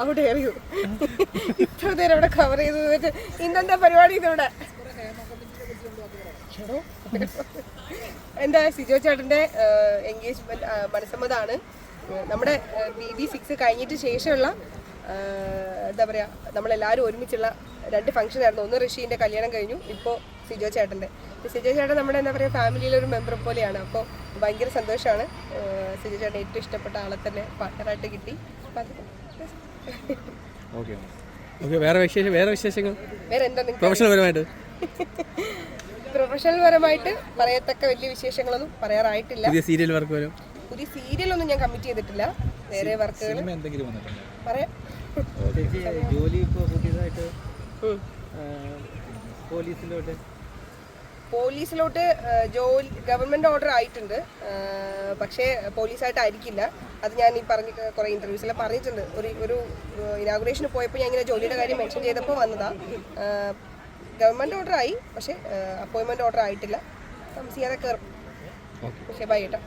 അവിടെ ഇത്ര നേരം ഇവിടെ കവർ ചെയ്തത് ഇന്നെന്താ പരിപാടി ഇതിവിടെ എന്താ സിജോ ചേട്ടന്റെ എൻഗേജ്മെന്റ് മനസ്സമ്മതാണ്. നമ്മുടെ ബി ബി സിക്സ് കഴിഞ്ഞിട്ട് ശേഷമുള്ള എന്താ പറയാ നമ്മളെല്ലാവരും ഒരുമിച്ചുള്ള രണ്ട് ഫംഗ്ഷൻ ആയിരുന്നു. ഒന്ന് ഋഷീന്റെ കല്യാണം കഴിഞ്ഞു. ഇപ്പോ സിജോ ചേട്ടന്റെ. സിജോ ചേട്ടൻ നമ്മുടെ എന്താ പറയുക ഫാമിലിയിലെ ഒരു മെമ്പർ പോലെയാണ്. അപ്പോൾ ഭയങ്കര സന്തോഷമാണ്. സിജോ ചേട്ടൻ ഏറ്റവും ഇഷ്ടപ്പെട്ട ആളെ തന്നെ പാർട്ട്ണറായിട്ട് കിട്ടി. ഓക്കെ ഓക്കെ വേറെ വിശേഷം വേറെ വിശേഷങ്ങൾ? വേറെ എന്താ നിങ്ങൾക്ക്? പ്രൊഫഷണൽ പരമായിട്ട്. പ്രൊഫഷണൽ പരമായിട്ട് പറയത്തക്ക വലിയ വിശേഷങ്ങളൊന്നും പറയാറായിട്ടില്ല. പുതിയ സീരിയൽ വർക്ക് വരും. പുതിയ സീരിയലൊന്നും ഞാൻ കമ്മിറ്റ് ചെയ്തിട്ടില്ല. വേറെ വർക്കുകൾ എന്തെങ്കിലും വന്നിട്ടുണ്ടോ? പറയാം. ജോലി ഇപ്പോൾ പുതിയതായിട്ട്. പോലീസിലോട്ട് പോലീസിലോട്ട് ജോലി ഗവൺമെന്റ് ഓർഡർ ആയിട്ടുണ്ട്. പക്ഷേ പോലീസായിട്ടായിരിക്കില്ല. അത് ഞാൻ ഈ പറഞ്ഞ കുറേ ഇന്റർവ്യൂസിൽ പറഞ്ഞിട്ടുണ്ട്. ഒരു ഒരു ഇനാഗുറേഷന് പോയപ്പോൾ ഞാൻ ഇങ്ങനെ ജോലിയുടെ കാര്യം മെൻഷൻ ചെയ്തപ്പോൾ വന്നതാണ് ഗവൺമെന്റ് ഓർഡർ ആയി പക്ഷേ അപ്പോയിൻമെന്റ് ഓർഡർ ആയിട്ടില്ല. താമസിയാതെ കയറും പക്ഷേ ബൈ കേട്ടോ